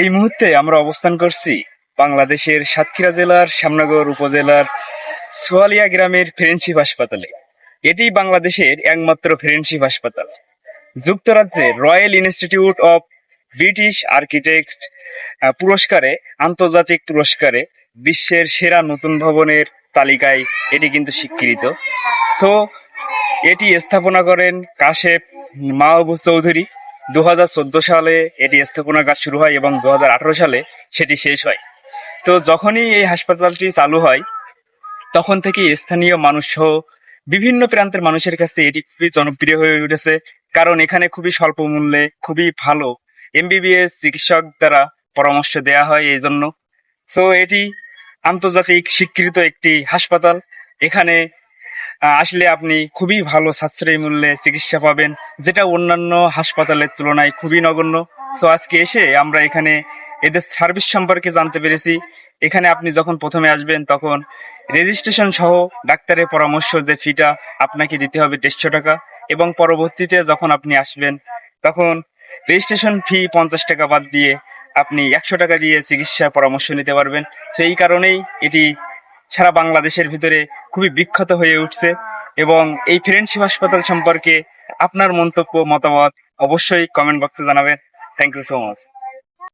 এই মুহূর্তে আমরা অবস্থান করছি বাংলাদেশের সাতক্ষীরা জেলার, শ্যামনগর উপজেলার সোয়ালিয়া গ্রামের ফ্রেন্ডশিপ হাসপাতালে। এটি বাংলাদেশের একমাত্র ফ্রেন্ডশিপ হাসপাতাল। যুক্তরাজ্যের royal institute of British architect পুরস্কারে, আন্তর্জাতিক পুরস্কারে বিশ্বের সেরা নতুন ভবনের তালিকায় এটি কিন্তু স্বীকৃত। সো এটি স্থাপনা করেন কাশেপ মাহবুব চৌধুরী। দুহাজার চোদ্দ সালে এটি স্থাপনার কাজ শুরু হয় এবং দুহাজার আঠারো সালে সেটি শেষ হয়। তো যখনই এই হাসপাতালটি চালু হয়, তখন থেকে স্থানীয় মানুষ সহ বিভিন্ন প্রান্তের মানুষের কাছে এটি খুবই জনপ্রিয় হয়ে উঠেছে। কারণ এখানে খুবই স্বল্প মূল্যে খুবই ভালো এমবিবিএস চিকিৎসক দ্বারা পরামর্শ দেওয়া হয় এই জন্য সো এটি আন্তর্জাতিক স্বীকৃত একটি হাসপাতাল। এখানে আসলে আপনি খুবই ভালো সাশ্রয়ী মূল্যে চিকিৎসা পাবেন, যেটা অন্যান্য হাসপাতালের তুলনায় খুবই নগণ্য। সো আজকে এসে আমরা এখানে এদের সার্ভিস সম্পর্কে জানতে পেরেছি। এখানে আপনি যখন প্রথমে আসবেন, তখন রেজিস্ট্রেশন সহ ডাক্তারের পরামর্শ যে ফিটা আপনাকে দিতে হবে দেড়শো টাকা এবং পরবর্তীতে যখন আপনি আসবেন, তখন রেজিস্ট্রেশন ফি পঞ্চাশ টাকা বাদ দিয়ে আপনি একশো টাকা দিয়ে চিকিৎসা পরামর্শ নিতে পারবেন। সেই কারণেই এটি সারা বাংলাদেশের ভিতরে খুবই বিখ্যাত হয়ে উঠছে এবং এই ফ্রেন্ডশিপ হাসপাতাল সম্পর্কে আপনার মন্তব্য, মতামত অবশ্যই কমেন্ট বক্সে জানাবেন। Thank you so much